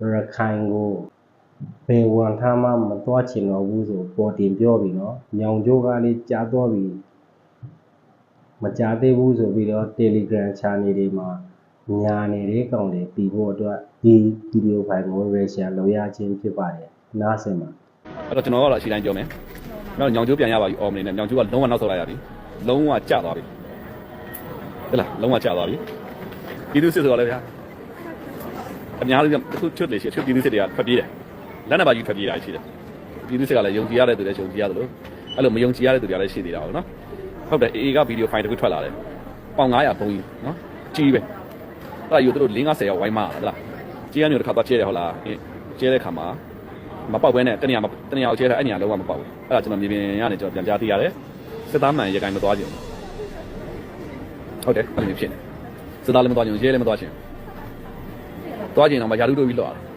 ရခိုင်ကိုဘယ်ဝန်ထမ်းမှမသွားချင်တော့ဘူးဆိုပေါ်တင်ပြောပြီနော်ညောင်ကျိုးကလည်းကြားသွားပြီမကြားသေးဘူးဆိုပြီးတော့ Telegram channel တွေမှာညာနေတဲ့ကောင်တွေတည်ဖို့အတွက်ဒီဗီဒီယိုဖိုင်ကို share လုပ်ရခြင်းဖြစ်ပါတယ်နားဆင်ပါအဲ့တော့ကျွန်တော်ကတော့အရှိတိုင်းပြောမယ်။နောက်ညောင်ကျိုးပြန်ရပါပြီအော်မနေနဲ့ညောင်ကျိုးကလုံးဝနောက်ဆုတ်လိုက်ရပြီ။လုံးဝကျသွားပြီ။ဟဲ့လားလုံးဝကျသွားပြီ။ပြည်သူစစ်ဆိုတော့လည်းဗျာ အများကြီးအခုချွတ်လေရှိချွတ်ပြည်သူစစ်တွေကဖက်ပြေးတယ်။လက်နက်ပါကြီးဖက်ပြေးတာရှိတယ်။ပြည်သူစစ်ကလည်းယုံကြည်ရတဲ့သူလည်းယုံကြည်ရတယ်လို့အဲ့လိုမယုံကြည်ရတဲ့သူတွေလည်းရှိသေးတာပေါ့နော်။ဟုတ်တယ်အေအေကဗီဒီယိုဖိုင်တစ်ခုထွက်လာတယ်။ပေါင်900ပုံကြီးနော်။ကြီးပဲ။အဲ့ဒါယူတို့50ရောက်ဝိုင်းမလားဟဲ့လား။ကြီးရမျိုးတစ်ခါတော့ကျဲတယ်ဟုတ်လား။ကျဲတဲ့ခါမှာမပေါက်ဘဲနဲ့တနေရာမတနေရာကိုကျဲတာအဲ့နေရာလုံးဝမပေါက်ဘူးအဲ့ဒါကျွန်တော်မြေပြင်ရနေကျွန်တော်ပြန်ကြားသိရတယ်စစ်သားမှန်ရေကိုင်းမသွားခြင်းဟုတ်တယ်အဲ့လိုမျိုးဖြစ်နေစစ်သားလည်းမသွားခြင်းရဲလည်းမသွားခြင်း သွားခြင်းတော့မယာရုတို့ပြီးလောက်ရတယ်